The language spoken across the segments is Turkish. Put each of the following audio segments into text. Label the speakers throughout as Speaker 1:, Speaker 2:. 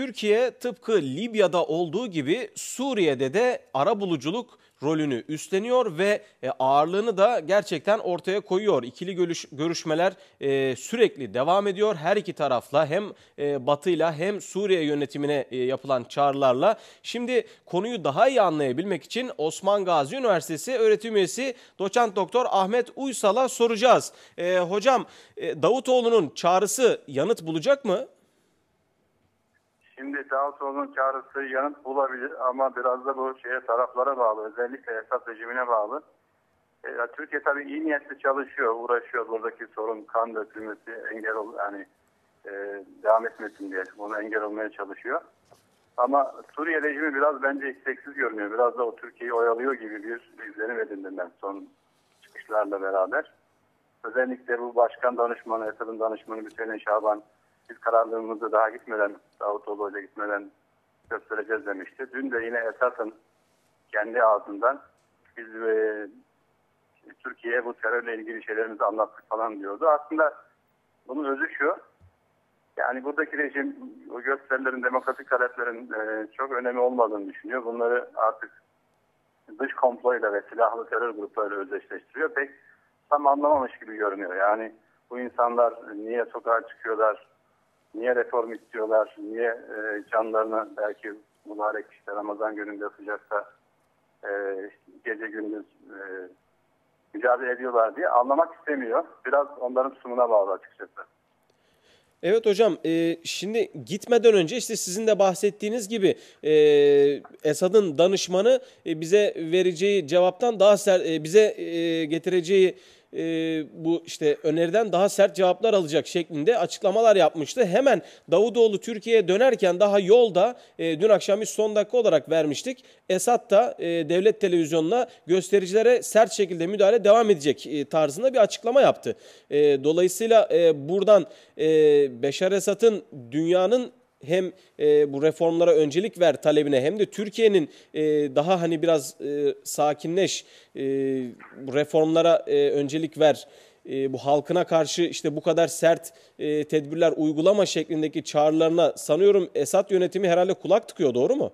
Speaker 1: Türkiye tıpkı Libya'da olduğu gibi Suriye'de de ara buluculuk rolünü üstleniyor ve e, ağırlığını da gerçekten ortaya koyuyor. İkili görüş, görüşmeler e, sürekli devam ediyor. Her iki tarafla hem e, Batı'yla hem Suriye yönetimine yapılan çağrılarla. Şimdi konuyu daha iyi anlayabilmek için Osman Gazi Üniversitesi öğretim üyesi doçent doktor Ahmet Uysal'a soracağız. Hocam Davutoğlu'nun çağrısı yanıt bulacak mı?
Speaker 2: Şimdi Davutoğlu'nun çağrısı yanıt bulabilir ama biraz da bu şeye taraflara bağlı. Özellikle Esad rejimine bağlı. E, Türkiye tabii iyi niyetli çalışıyor, uğraşıyor. Buradaki sorun kan dökülmesi, engel ol, yani e, devam etmesin diye onu engel olmaya çalışıyor. Ama Suriye rejimi biraz bence isteksiz görünüyor. Biraz da o Türkiye'yi oyalıyor gibi bir izlenim edindim ben son çıkışlarla beraber. Özellikle bu başkan danışmanı, Esad'ın danışmanı Hüseyin Şaban biz kararlılığımızı daha gitmeden, Davutoğlu Hoca gitmeden göstereceğiz demişti. Dün de yine Esas'ın kendi ağzından biz e, Türkiye'ye bu terörle ilgili şeylerimizi anlattık falan diyordu. Aslında bunun özü şu, yani buradaki rejim o gösterilerin, demokratik taleplerin e, çok önemi olmadığını düşünüyor. Bunları artık dış komployla ve silahlı terör gruplarıyla özdeşleştiriyor. Pek tam anlamamış gibi görünüyor. Yani bu insanlar niye sokağa çıkıyorlar, niye reform istiyorlar, niye e, canlarını belki mübarek işte Ramazan gününde sıcakta e, gece gündüz e, mücadele ediyorlar diye anlamak istemiyor. Biraz onların sunumuna bağlı açıkçası.
Speaker 1: Evet hocam e, şimdi gitmeden önce işte sizin de bahsettiğiniz gibi e, Esad'ın danışmanı e, bize vereceği cevaptan daha sert e, bize e, getireceği e, bu işte öneriden daha sert cevaplar alacak şeklinde açıklamalar yapmıştı. Hemen Davutoğlu Türkiye'ye dönerken daha yolda e, dün akşam biz son dakika olarak vermiştik. Esad da e, devlet televizyonuna göstericilere sert şekilde müdahale devam edecek e, tarzında bir açıklama yaptı. E, dolayısıyla e, buradan e, Beşar Esad'ın dünyanın hem e, bu reformlara öncelik ver talebine hem de Türkiye'nin e, daha hani biraz e, sakinleş e, bu reformlara e, öncelik ver e, bu halkına karşı işte bu kadar sert e, tedbirler uygulama şeklindeki çağrılarına sanıyorum Esad yönetimi herhalde kulak tıkıyor doğru mu?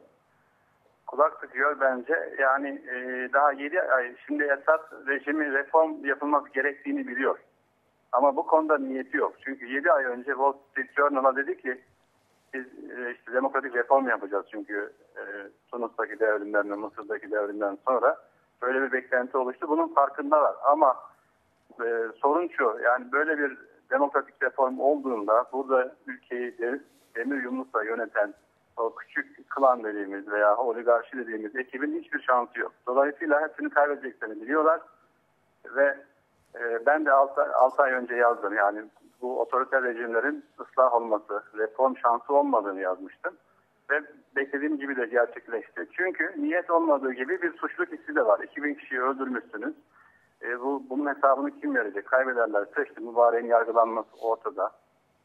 Speaker 2: Kulak tıkıyor bence. Yani e, daha 7 ay şimdi Esad rejimi reform yapılması gerektiğini biliyor. Ama bu konuda niyeti yok. Çünkü 7 ay önce Wall Street Journal'a dedi ki biz e, işte demokratik reform yapacağız çünkü e, Tunus'taki devrimden Mısır'daki devrimden sonra böyle bir beklenti oluştu. Bunun farkındalar ama e, sorun şu yani böyle bir demokratik reform olduğunda burada ülkeyi demir yumrukla yöneten o küçük klan dediğimiz veya oligarşi dediğimiz ekibin hiçbir şansı yok. Dolayısıyla hepsini kaybedeceklerini biliyorlar ve e, ben de 6 ay önce yazdım yani bu otoriter rejimlerin ıslah olması, reform şansı olmadığını yazmıştım. Ve beklediğim gibi de gerçekleşti. Çünkü niyet olmadığı gibi bir suçluluk hissi de var. 2000 kişiyi öldürmüşsünüz. E, bu, bunun hesabını kim verecek? Kaybederler. Seçti mübareğin yargılanması ortada.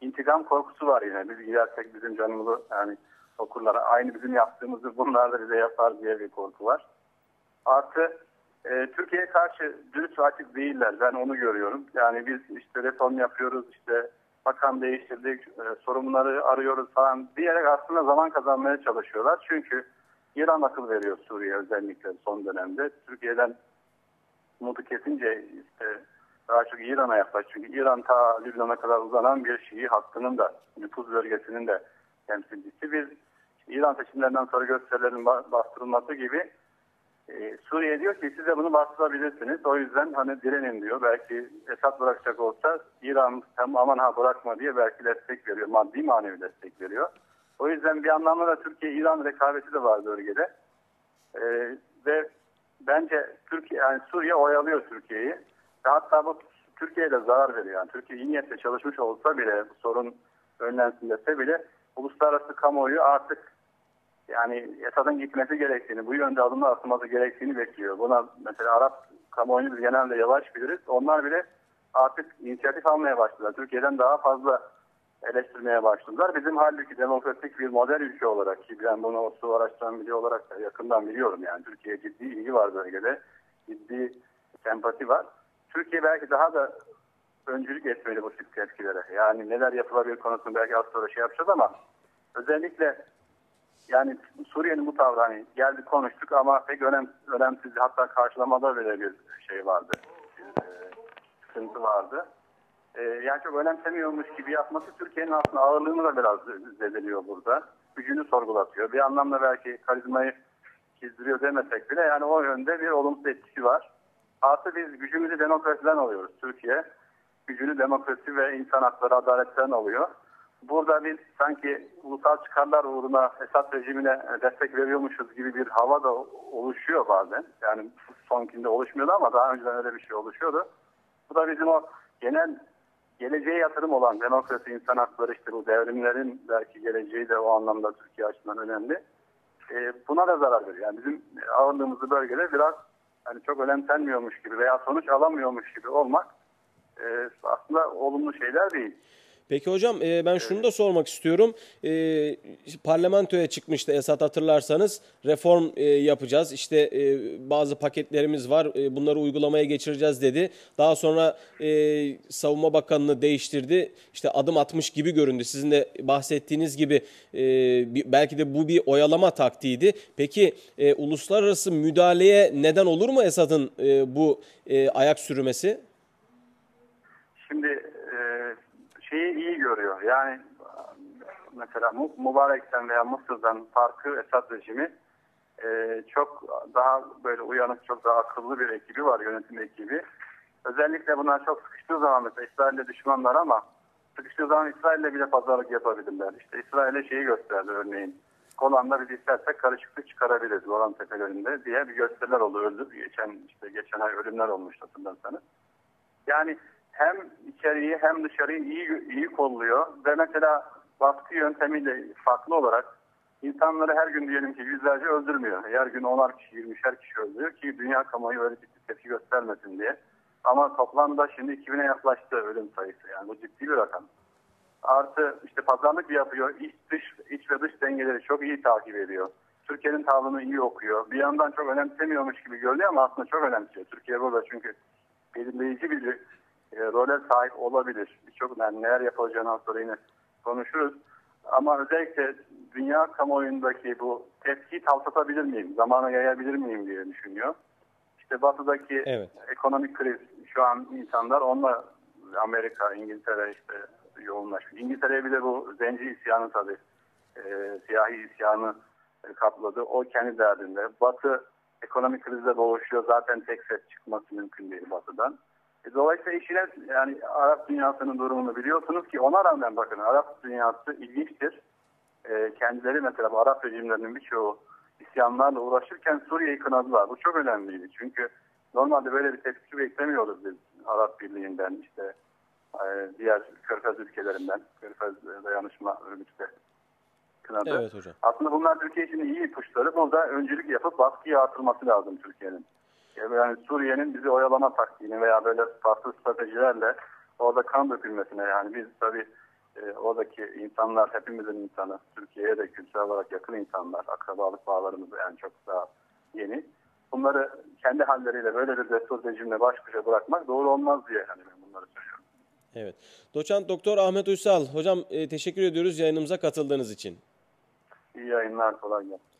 Speaker 2: İntikam korkusu var yine. Biz gidersek bizim canımızı yani okurlara aynı bizim yaptığımızı bunlar da bize yapar diye bir korku var. Artı e, Türkiye'ye karşı dürüst ve değiller. Ben onu görüyorum. Yani biz işte reform yapıyoruz, işte bakan değiştirdik, e, sorunları arıyoruz falan diyerek aslında zaman kazanmaya çalışıyorlar. Çünkü İran akıl veriyor Suriye özellikle son dönemde. Türkiye'den umudu kesince işte daha çok İran'a yaklaş. Çünkü İran ta Lübnan'a kadar uzanan bir Şii hattının da nüfuz bölgesinin de temsilcisi. Biz İran seçimlerinden sonra gösterilerin bastırılması gibi ee, Suriye diyor ki siz de bunu bastırabilirsiniz. O yüzden hani direnin diyor. Belki Esad bırakacak olsa İran hem aman ha bırakma diye belki destek veriyor. Maddi manevi destek veriyor. O yüzden bir anlamda da Türkiye-İran rekabeti de var bölgede. Ee, ve bence Türkiye yani Suriye oyalıyor Türkiye'yi. Hatta bu Türkiye'ye de zarar veriyor. Yani Türkiye iyi niyetle çalışmış olsa bile sorun önlensin dese bile uluslararası kamuoyu artık yani Esad'ın gitmesi gerektiğini, bu yönde adımlar atılması gerektiğini bekliyor. Buna mesela Arap kamuoyunu biz genelde yavaş biliriz. Onlar bile artık inisiyatif almaya başladılar. Türkiye'den daha fazla eleştirmeye başladılar. Bizim halbuki demokratik bir model ülke olarak ki ben bunu o su araştıran biri olarak da yakından biliyorum. Yani Türkiye ciddi ilgi var bölgede. Ciddi sempati var. Türkiye belki daha da öncülük etmeli bu tip tepkilere. Yani neler yapılabilir konusunda belki az sonra şey yapacağız ama özellikle yani Suriye'nin bu tavrı hani geldi konuştuk ama pek önem, önemsiz hatta karşılamada bile bir şey vardı. Bir, e, sıkıntı vardı. E, yani çok önemsemiyormuş gibi yapması Türkiye'nin aslında ağırlığını da biraz zedeliyor burada. Gücünü sorgulatıyor. Bir anlamda belki karizmayı çizdiriyor demesek bile yani o yönde bir olumsuz etkisi var. Artı biz gücümüzü demokrasiden alıyoruz Türkiye. Gücünü demokrasi ve insan hakları adaletten alıyor. Burada biz sanki ulusal çıkarlar uğruna Esad rejimine destek veriyormuşuz gibi bir hava da oluşuyor bazen. Yani sonkinde oluşmuyordu ama daha önceden öyle bir şey oluşuyordu. Bu da bizim o genel geleceğe yatırım olan demokrasi, insan hakları işte bu devrimlerin belki geleceği de o anlamda Türkiye açısından önemli. E, buna da zarar veriyor. Yani bizim ağırlığımızı bölgede biraz hani çok önemsenmiyormuş gibi veya sonuç alamıyormuş gibi olmak e, aslında olumlu şeyler değil.
Speaker 1: Peki hocam e, ben şunu da sormak istiyorum. E, parlamentoya çıkmıştı Esat hatırlarsanız reform e, yapacağız. İşte e, bazı paketlerimiz var e, bunları uygulamaya geçireceğiz dedi. Daha sonra e, savunma bakanını değiştirdi. İşte adım atmış gibi göründü. Sizin de bahsettiğiniz gibi e, belki de bu bir oyalama taktiğiydi. Peki e, uluslararası müdahaleye neden olur mu Esad'ın e, bu e, ayak sürmesi?
Speaker 2: Şimdi şeyi iyi görüyor. Yani mesela Mübarek'ten veya Mısır'dan farkı Esad rejimi e, çok daha böyle uyanık, çok daha akıllı bir ekibi var, yönetim ekibi. Özellikle bunlar çok sıkıştığı zaman mesela İsrail'le düşmanlar ama sıkıştığı zaman İsrail'le bile pazarlık yapabilirler. İşte İsrail'e şeyi gösterdi örneğin. Golan'da biz istersek karışıklık çıkarabiliriz Golan tepelerinde diye bir gösteriler oldu. Öldü. Geçen işte geçen ay ölümler olmuştu hatırlarsanız. Yani hem içeriği hem dışarıyı iyi, iyi kolluyor ve mesela baskı yöntemiyle farklı olarak insanları her gün diyelim ki yüzlerce öldürmüyor. Her gün onar kişi, yirmişer kişi öldürüyor ki dünya kamuoyu öyle ciddi tepki göstermesin diye. Ama toplamda şimdi 2000'e yaklaştı ölüm sayısı. Yani bu ciddi bir rakam. Artı işte pazarlık yapıyor. İç, dış, iç ve dış dengeleri çok iyi takip ediyor. Türkiye'nin tavrını iyi okuyor. Bir yandan çok önemsemiyormuş gibi görünüyor ama aslında çok önemsiyor. Türkiye burada çünkü belirleyici bir e, role sahip olabilir. Birçok yani neler yapılacağını sonra yine konuşuruz. Ama özellikle dünya kamuoyundaki bu tepkiyi tavsatabilir miyim, zamana yayabilir miyim diye düşünüyor. İşte batıdaki evet. ekonomik kriz şu an insanlar onunla Amerika, İngiltere işte yoğunlaşıyor. İngiltere'ye bir de bu zenci isyanı tabii e, siyahi isyanı e, kapladı. O kendi derdinde. Batı ekonomik krizle boğuşuyor. Zaten tek ses çıkması mümkün değil Batı'dan. E, dolayısıyla işine yani Arap dünyasının durumunu biliyorsunuz ki ona rağmen bakın Arap dünyası ilginçtir. E, kendileri mesela Arap rejimlerinin birçoğu isyanlarla uğraşırken Suriye'yi kınadılar. Bu çok önemliydi. Çünkü normalde böyle bir tepki beklemiyoruz biz Arap Birliği'nden işte e, diğer Körfez ülkelerinden. Körfez Dayanışma Örgütü de kınadı.
Speaker 1: Evet hocam.
Speaker 2: Aslında bunlar Türkiye için iyi ipuçları. Burada öncülük yapıp baskıyı artırması lazım Türkiye'nin yani Suriye'nin bizi oyalama taktiğini veya böyle farklı stratejilerle orada kan dökülmesine yani biz tabii e, oradaki insanlar hepimizin insanı. Türkiye'ye de kültürel olarak yakın insanlar. Akrabalık bağlarımız yani çok daha yeni. Bunları kendi halleriyle böyle bir destur rejimle baş başa bırakmak doğru olmaz diye hani ben bunları söylüyorum.
Speaker 1: Evet. Doçent Doktor Ahmet Uysal. Hocam e, teşekkür ediyoruz yayınımıza katıldığınız için.
Speaker 2: İyi yayınlar. Kolay gelsin.